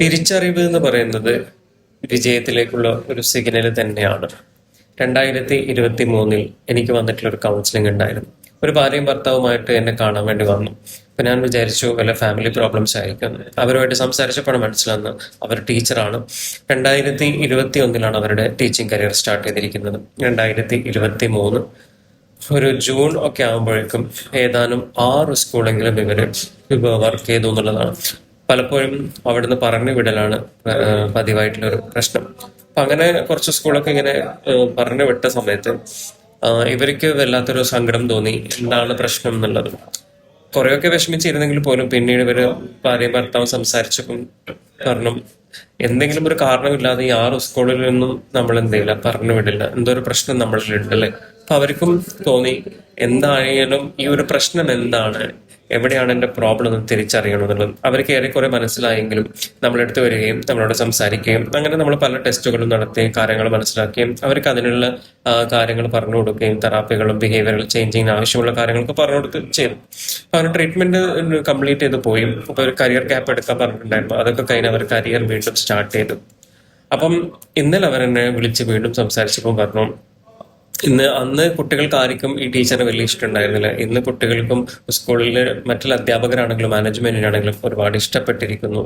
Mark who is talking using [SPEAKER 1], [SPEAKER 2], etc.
[SPEAKER 1] തിരിച്ചറിവ് എന്ന് പറയുന്നത് വിജയത്തിലേക്കുള്ള ഒരു സിഗ്നൽ തന്നെയാണ്. രണ്ടായിരത്തി ഇരുപത്തി മൂന്നിൽ എനിക്ക് വന്നിട്ടുള്ള ഒരു കൗൺസിലിംഗ് ഉണ്ടായിരുന്നു. ഒരു ഭാര്യയും ഭർത്താവുമായിട്ട് എന്നെ കാണാൻ വേണ്ടി വന്നു. അപ്പൊ ഞാൻ വിചാരിച്ചു വല്ല ഫാമിലി പ്രോബ്ലംസ് ആയിരിക്കും. അവരുമായിട്ട് സംസാരിച്ചപ്പോൾ മനസ്സിലാന്ന് അവർ ടീച്ചറാണ് രണ്ടായിരത്തി ഇരുപത്തി ഒന്നിലാണ് അവരുടെ ടീച്ചിങ് കരിയർ സ്റ്റാർട്ട് ചെയ്തിരിക്കുന്നത്. രണ്ടായിരത്തി ഇരുപത്തി മൂന്ന് ഒരു ജൂൺ ഒക്കെ ആകുമ്പോഴേക്കും ഏതാനും ആറ് സ്കൂളെങ്കിലും ഇവർ വർക്ക് ചെയ്തു എന്നുള്ളതാണ്. പലപ്പോഴും അവിടുന്ന് പറഞ്ഞു വിടലാണ് പതിവായിട്ടുള്ള ഒരു പ്രശ്നം. അപ്പൊ അങ്ങനെ കുറച്ച് സ്കൂളൊക്കെ ഇങ്ങനെ പറഞ്ഞു വിട്ട സമയത്ത് ഇവർക്ക് വല്ലാത്തൊരു സങ്കടം തോന്നി. എന്താണ് പ്രശ്നം എന്നുള്ളത്. കുറെയൊക്കെ വിഷമിച്ചിരുന്നെങ്കിൽ പോലും പിന്നീട് ഇവർ ഭാര്യയും ഭർത്താവും സംസാരിച്ചപ്പം പറഞ്ഞു എന്തെങ്കിലും ഒരു കാരണമില്ലാതെ ഈ ആറ് സ്കൂളിൽ നിന്നും നമ്മൾ എന്ത് ചെയ്യില്ല പറഞ്ഞു വിടില്ല. എന്തോ ഒരു പ്രശ്നം നമ്മളിലുണ്ട് അല്ലേ? അപ്പൊ അവർക്കും തോന്നി എന്തായാലും ഈ ഒരു പ്രശ്നം എന്താണ്? എവിടെയാണ് എന്റെ പ്രോബ്ലം എന്ന് തിരിച്ചറിയണം എന്നുള്ളത്. അവർക്ക് ഏറെക്കുറെ മനസ്സിലായെങ്കിലും നമ്മളെടുത്ത് വരികയും നമ്മളോട് സംസാരിക്കുകയും അങ്ങനെ നമ്മൾ പല ടെസ്റ്റുകളും നടത്തുകയും കാര്യങ്ങൾ മനസ്സിലാക്കുകയും അവർക്ക് അതിനുള്ള കാര്യങ്ങൾ പറഞ്ഞു കൊടുക്കുകയും തെറാപ്പികളും ബിഹേവിയറൽ ചേഞ്ചിങ് ആവശ്യമുള്ള കാര്യങ്ങളൊക്കെ പറഞ്ഞു കൊടുക്കുകയും ചെയ്തു. അപ്പോൾ അവരുടെ ട്രീറ്റ്മെന്റ് കംപ്ലീറ്റ് ചെയ്ത് പോയി. അപ്പോൾ ഒരു കരിയർ ഗ്യാപ്പ് എടുക്കാൻ പറഞ്ഞിട്ടുണ്ടായിരുന്നു. അതൊക്കെ കഴിഞ്ഞ് അവർ കരിയർ വീണ്ടും സ്റ്റാർട്ട് ചെയ്തു. അപ്പം ഇന്നലെ അവരെന്നെ വിളിച്ച് വീണ്ടും സംസാരിച്ചപ്പോൾ പറഞ്ഞു ഇന്ന് അന്ന് കുട്ടികൾക്ക് ആർക്കും ഈ ടീച്ചറിന് വലിയ ഇഷ്ടമുണ്ടായിരുന്നില്ല. ഇന്ന് കുട്ടികൾക്കും സ്കൂളിലെ മറ്റുള്ള അധ്യാപകരാണെങ്കിലും മാനേജ്മെന്റിനാണെങ്കിലും ഒരുപാട് ഇഷ്ടപ്പെട്ടിരിക്കുന്നു.